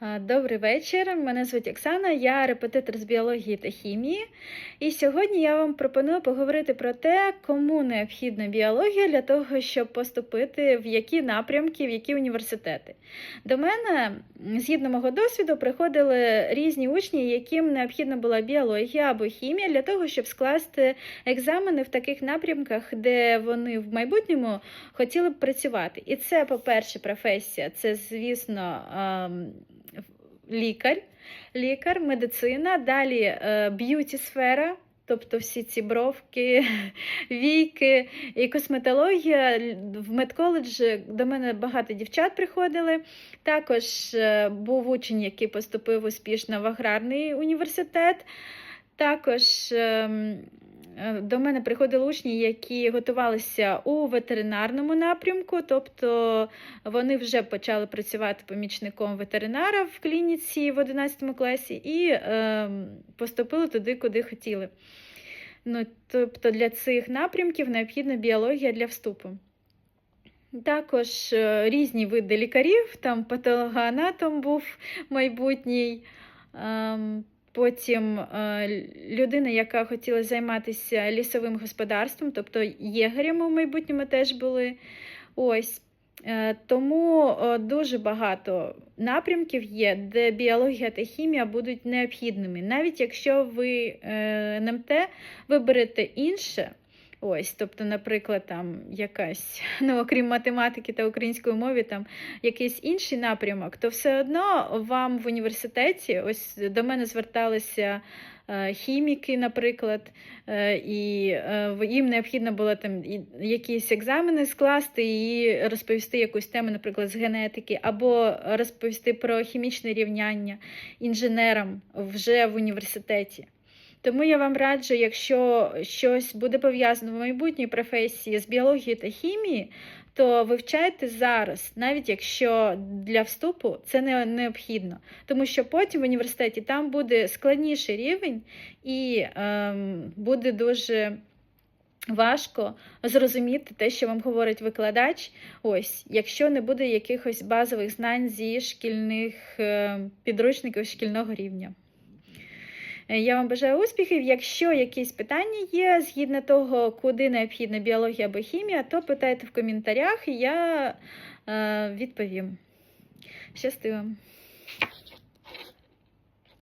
Добрий вечір. Мене звуть Оксана, я репетитор з біології та хімії. І сьогодні я вам пропоную поговорити про те, кому необхідна біологія для того, щоб поступити в які напрямки, в які університети. До мене, згідно мого досвіду, приходили різні учні, яким необхідна була біологія або хімія для того, щоб скласти екзамени в таких напрямках, де вони в майбутньому хотіли б працювати. І це, по-перше, професія, це, звісно, лікар, лікар, медицина, далі е, б'юті-сфера. Тобто всі ці бровки, війки і косметологія. В медколеджі до мене багато дівчат приходили. Також е, був учень, який поступив успішно в аграрний університет. Також ем, до мене приходили учні, які готувалися у ветеринарному напрямку, тобто вони вже почали працювати помічником ветеринара в клініці в 11 класі і е, поступили туди, куди хотіли. Ну, тобто для цих напрямків необхідна біологія для вступу. Також е, різні види лікарів, там патологоанатом був майбутній. Ем, Потім е, людина, яка хотіла займатися лісовим господарством, тобто єгерями в майбутньому теж були. Ось. Е, Тому е, дуже багато напрямків є, де біологія та хімія будуть необхідними. Навіть якщо ви НМТ виберете інше, ось, тобто, наприклад, там якась, ну, окрім математики та української мови, там якийсь інший напрямок, то все одно вам в університеті, ось до мене зверталися е, хіміки, наприклад, е, і е, їм необхідно було там якісь екзамени скласти і розповісти якусь тему, наприклад, з генетики, або розповісти про хімічне рівняння інженерам вже в університеті. Тому я вам раджу, якщо щось буде пов'язано в майбутній професії з біології та хімії, то вивчайте зараз, навіть якщо для вступу це не необхідно. Тому що потім в університеті там буде складніший рівень і ем, буде дуже важко зрозуміти те, що вам говорить викладач. Ось, якщо не буде якихось базових знань зі шкільних е, підручників шкільного рівня. Е, Я вам бажаю успіхів. Якщо якісь питання є згідно того, куди необхідна біологія або хімія, то питайте в коментарях, і я е, відповім. Щасти вам!